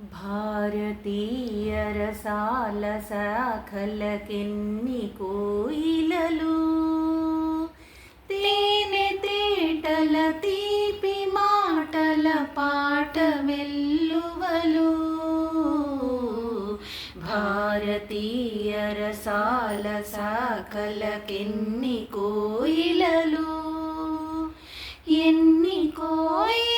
భారతీయ భారతీయరసాల శాఖలకెన్ని కోయిలలు? తేనె తేటల తీపి మాటల పాట వెల్లువలు భారతీయ రసాల శాఖలకెన్ని కోయిలలు? ఎన్ని కోయి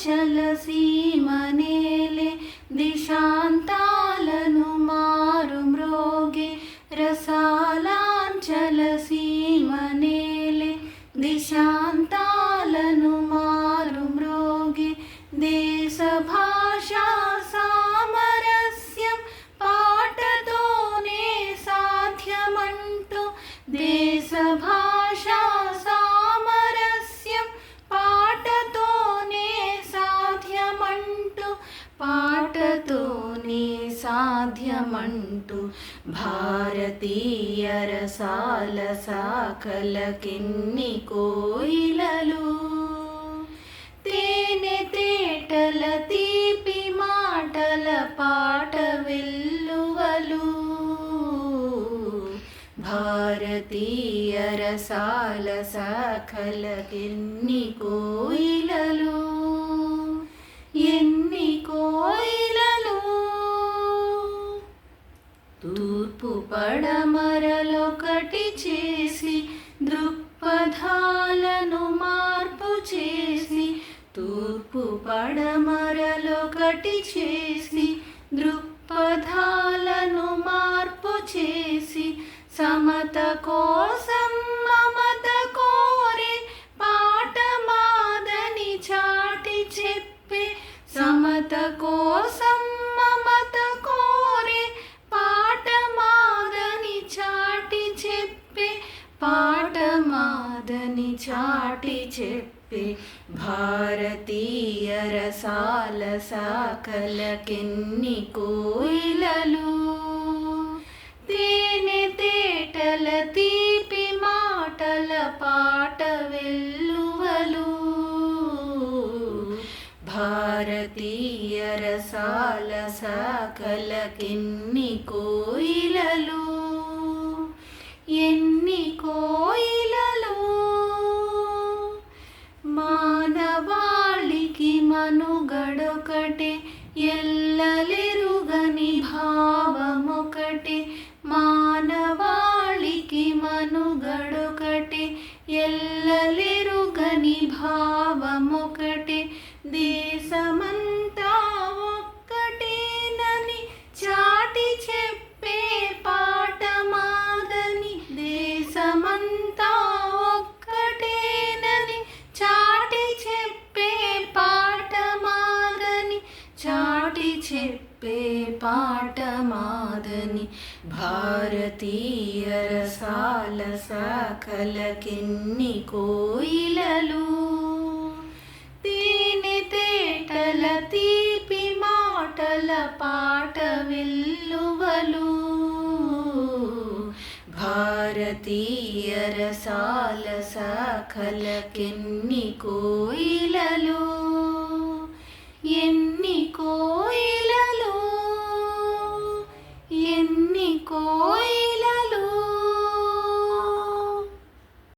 ಚಲಸಿ సాధ్యమంటూ భారతీయ రసాల సాకలకెన్ని కోయిలలు? తేనె తేటల తీపి మాటల పాట వెల్లువలు. భారతీయ రసాల శాఖలకెన్ని కోయిలలు? తూర్పు పడమరలొకటి చేసి దృక్పథాలను మార్పు చేసి తూర్పు పడమరలొకటి చేసి దృక్పథాలను మార్పు చేసి సమత కోసం మాదని చాటి చెప్పి భారతీయ రసాల సాకలకెన్ని కోయిలలు? తేనె తేటల తీపి మాటల పాట వెల్లువలు. భారతీయ రసాల సాకలకెన్ని కోయిలలు? ఎన్ని కోయి ఎల్లలెరుగని భావమొకటే మానవాళికి మనుగడొకటి ఎల్లలిరుగని భావమొకటే దేశమంతా పాఠమాదని పాట మాదని భారతీయ రసాల శాఖలకెన్ని కోయిలలు? తేనె తేటల తీపి మాటల పాట వెల్లువలు. భారతీయ రసాల శాఖలకెన్ని కోయిలలు?